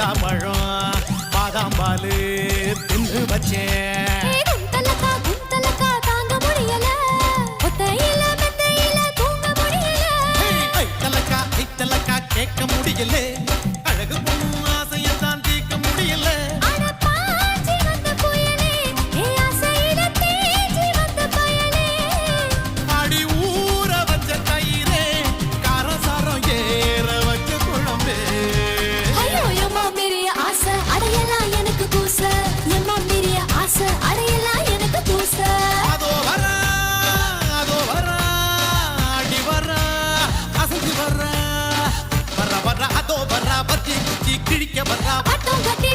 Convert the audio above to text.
பழம் பாதாம் பால் தின்னு வச்சேன் கேட்க முடியல. அழகு 같아.